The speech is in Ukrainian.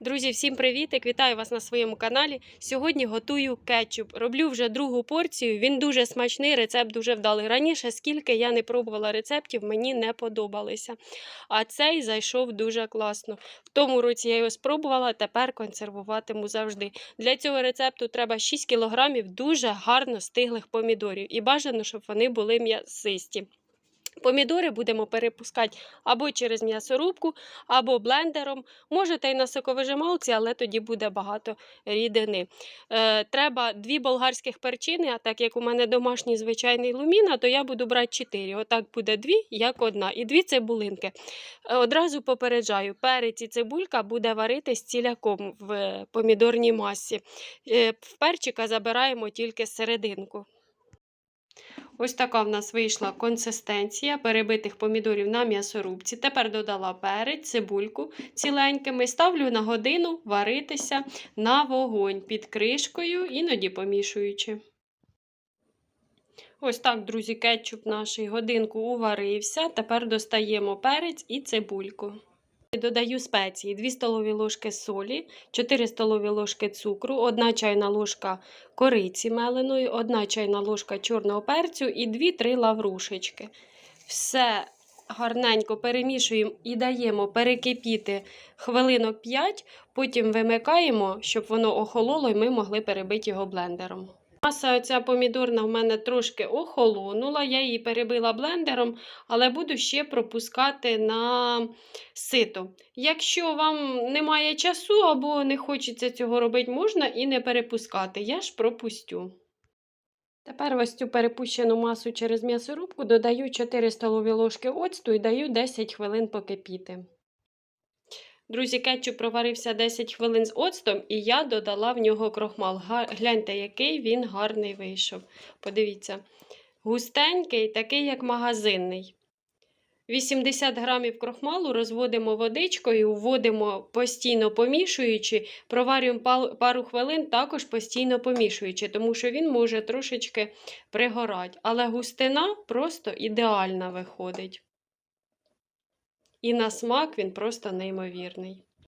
Друзі, всім привітик! Вітаю вас на своєму каналі. Сьогодні готую кетчуп. Роблю вже другу порцію. Він дуже смачний, рецепт дуже вдалий. Раніше, скільки я не пробувала рецептів, мені не подобалися. А цей зайшов дуже класно. В тому році я його спробувала, тепер консервуватиму завжди. Для цього рецепту треба 6 кг дуже гарно стиглих помідорів. І бажано, щоб вони були м'ясисті. Помідори будемо перепускати або через м'ясорубку, або блендером. Можете і на соковижималці, але тоді буде багато рідини. Е, треба дві болгарських перчини, а так як у мене домашній звичайний луміна, то я буду брати 4. Отак буде дві, як одна. І дві цибулинки. Е, одразу попереджаю, перець і цибулька буде варитись ціляком в помідорній масі. Е, в перчика забираємо тільки серединку. Ось така в нас вийшла консистенція перебитих помідорів на м'ясорубці. Тепер додала перець, цибульку ціленькими. Ставлю на годину варитися на вогонь під кришкою, іноді помішуючи. Ось так, друзі, кетчуп наш годинку уварився. Тепер достаємо перець і цибульку. Додаю спеції 2 столові ложки солі, 4 столові ложки цукру, 1 чайна ложка кориці меленої, 1 чайна ложка чорного перцю і 2-3 лаврушечки. Все гарненько перемішуємо і даємо перекипіти хвилинок 5, потім вимикаємо, щоб воно охололо і ми могли перебити його блендером. Маса оця помідорна в мене трошки охолонула, я її перебила блендером, але буду ще пропускати на сито. Якщо вам немає часу або не хочеться цього робити, можна і не перепускати. Я ж пропустю. Тепер ось цю перепущену масу через м'ясорубку додаю 4 столові ложки оцту і даю 10 хвилин покипіти. Друзі, кетчуп проварився 10 хвилин з оцтом, і я додала в нього крохмал. Гляньте, який він гарний вийшов. Подивіться, густенький, такий, як магазинний. 80 грамів крохмалу розводимо водичкою, вводимо постійно помішуючи, проварюємо пару хвилин, також постійно помішуючи, тому що він може трошечки пригорати. Але густина просто ідеальна виходить. І на смак він просто неймовірний.